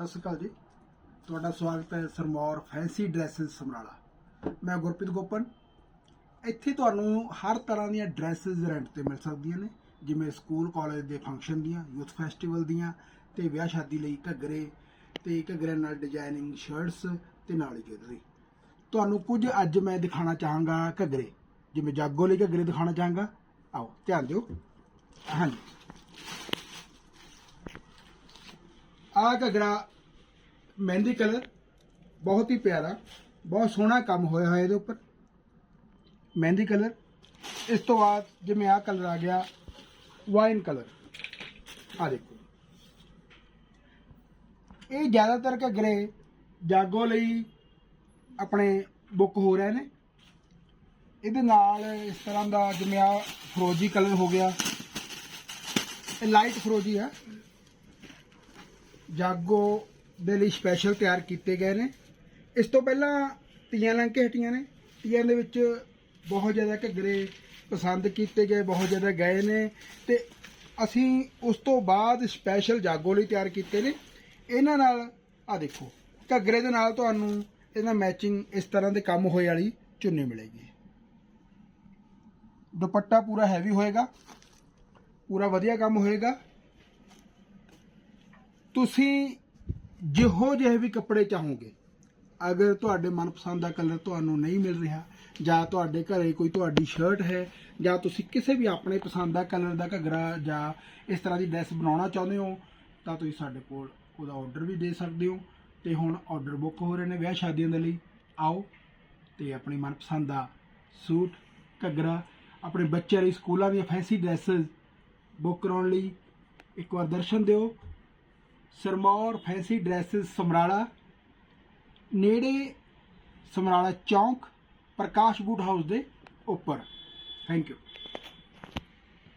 ਸਤਿ ਸ਼੍ਰੀ ਅਕਾਲ ਜੀ। ਤੁਹਾਡਾ ਸਵਾਗਤ ਹੈ ਸਰਮੌਰ ਫੈਂਸੀ ਡਰੈਸਸ ਸਮਰਾਲਾ। ਮੈਂ ਗੁਰਪ੍ਰੀਤ ਗੋਪਨ। ਇੱਥੇ ਤੁਹਾਨੂੰ ਹਰ ਤਰ੍ਹਾਂ ਦੀਆਂ ਡਰੈਸਸ ਰੈਂਟ ਤੇ ਮਿਲ ਸਕਦੀਆਂ ਨੇ, ਜਿਵੇਂ ਸਕੂਲ, ਕਾਲਜ ਦੇ ਫੰਕਸ਼ਨ ਦੀਆਂ, ਯੂਥ ਫੈਸਟੀਵਲ ਦੀਆਂ, ਤੇ ਵਿਆਹ ਸ਼ਾਦੀ ਲਈ ਘੱਗਰੇ ਤੇ ਘੱਗਰੇ ਨਾਲ ਡਿਜ਼ਾਈਨਿੰਗ ਸ਼ਰਟਸ ਤੇ ਨਾਲ ਹੀ ਜੁਐਲਰੀ ਤੁਹਾਨੂੰ ਕੁਝ ਅੱਜ ਮੈਂ ਦਿਖਾਣਾ ਚਾਹਾਂਗਾ ਘੱਗਰੇ। ਜਿਵੇਂ ਜਾਗੋ ਲਈ ਘੱਗਰੇ ਦਿਖਾਣਾ ਚਾਹਾਂਗਾ। ਆਓ, ਧਿਆਨ ਦਿਓ। ਹਾਂਜੀ। ਆਹ ਘੱਗਰਾ ਮਹਿੰਦੀ ਕਲਰ ਬਹੁਤ ਹੀ ਪਿਆਰਾ, ਬਹੁਤ ਸੋਹਣਾ ਕੰਮ ਹੋਇਆ ਹੋਇਆ ਇਹਦੇ ਉੱਪਰ। ਮਹਿੰਦੀ ਕਲਰ, ਇਸ ਤੋਂ ਬਾਅਦ ਜਿਵੇਂ ਆਹ ਕਲਰ ਆ ਗਿਆ, ਵਾਈਨ ਕਲਰ। ਆ ਦੇਖੋ। ਇਹ ਜ਼ਿਆਦਾਤਰ ਘੱਗਰੇ ਜਾਗੋ ਲਈ ਆਪਣੇ ਬੁੱਕ ਹੋ ਰਹੇ ਨੇ। ਇਹਦੇ ਨਾਲ ਇਸ ਤਰ੍ਹਾਂ ਦਾ ਜਿਵੇਂ ਆ ਫਰੋਜੀ ਕਲਰ ਹੋ ਗਿਆ। ਇਹ ਲਾਈਟ ਫਰੋਜੀ ਆ। ਜਾਗੋ ਦੇ ਲਈ ਸਪੈਸ਼ਲ ਤਿਆਰ ਕੀਤੇ ਗਏ ਨੇ। ਇਸ ਤੋਂ ਪਹਿਲਾਂ ਤੀਆਂ ਲੰਘ ਕੇ ਹਟੀਆਂ ਨੇ। ਤੀਆਂ ਦੇ ਵਿੱਚ ਬਹੁਤ ਜ਼ਿਆਦਾ ਘੱਗਰੇ ਪਸੰਦ ਕੀਤੇ ਗਏ, ਬਹੁਤ ਜ਼ਿਆਦਾ ਗਏ ਨੇ ਤੇ ਅਸੀਂ ਉਸ ਤੋਂ ਬਾਅਦ ਸਪੈਸ਼ਲ ਜਾਗੋ ਲਈ ਤਿਆਰ ਕੀਤੇ ਨੇ। ਇਹਨਾਂ ਨਾਲ ਆ ਦੇਖੋ, ਘੱਗਰੇ ਦੇ ਨਾਲ ਤੁਹਾਨੂੰ ਇਹਨਾਂ ਮੈਚਿੰਗ ਇਸ ਤਰ੍ਹਾਂ ਦੇ ਕੰਮ ਹੋਏ ਵਾਲੀ ਚੁੰਨੀ ਮਿਲੇਗੀ। ਦੁਪੱਟਾ ਪੂਰਾ ਹੈਵੀ ਹੋਏਗਾ। ਪੂਰਾ ਵਧੀਆ ਕੰਮ ਹੋਏਗਾ। ਤੁਸੀਂ ਜਿਹੋ ਜਿਹੇ ਵੀ ਕੱਪੜੇ ਚਾਹੋਗੇ, ਅਗਰ ਤੁਹਾਡੇ ਮਨਪਸੰਦ ਦਾ ਕਲਰ ਤੁਹਾਨੂੰ ਨਹੀਂ ਮਿਲ ਰਿਹਾ, ਜਾਂ ਤੁਹਾਡੇ ਘਰੇ ਕੋਈ ਤੁਹਾਡੀ ਸ਼ਰਟ ਹੈ, ਜਾਂ ਤੁਸੀਂ ਕਿਸੇ ਵੀ ਆਪਣੇ ਪਸੰਦ ਦਾ ਕਲਰ ਦਾ ਘੱਗਰਾ ਜਾਂ ਇਸ ਤਰ੍ਹਾਂ ਦੀ ਡਰੈਸ ਬਣਾਉਣਾ ਚਾਹੁੰਦੇ ਹੋ, ਤਾਂ ਤੁਸੀਂ ਸਾਡੇ ਕੋਲ ਉਹਦਾ ਆਰਡਰ ਵੀ ਦੇ ਸਕਦੇ ਹੋ। ਤੇ ਹੁਣ ਆਰਡਰ ਬੁੱਕ ਹੋ ਰਹੇ ਨੇ ਵਿਆਹ ਸ਼ਾਦੀਆਂ ਦੇ ਲਈ। ਆਓ ਤੇ ਆਪਣੀ ਮਨਪਸੰਦ ਦਾ ਸੂਟ, ਘੱਗਰਾ, ਆਪਣੇ ਬੱਚਿਆਂ ਲਈ ਸਕੂਲਾਂ ਦੀਆਂ ਫੈਂਸੀ ਡਰੈਸਸ ਬੁੱਕ ਕਰਾਉਣ ਲਈ ਇੱਕ ਵਾਰ ਦਰਸ਼ਨ ਦਿਓ। ਸਰਮੌਰ ਫੈਂਸੀ ਡਰੈਸਸ ਸਮਰਾਲਾ ਨੇੜੇ ਸਮਰਾਲਾ ਚੌਂਕ ਪ੍ਰਕਾਸ਼ ਬੂਟ ਹਾਊਸ ਦੇ ਉੱਪਰ। Thank you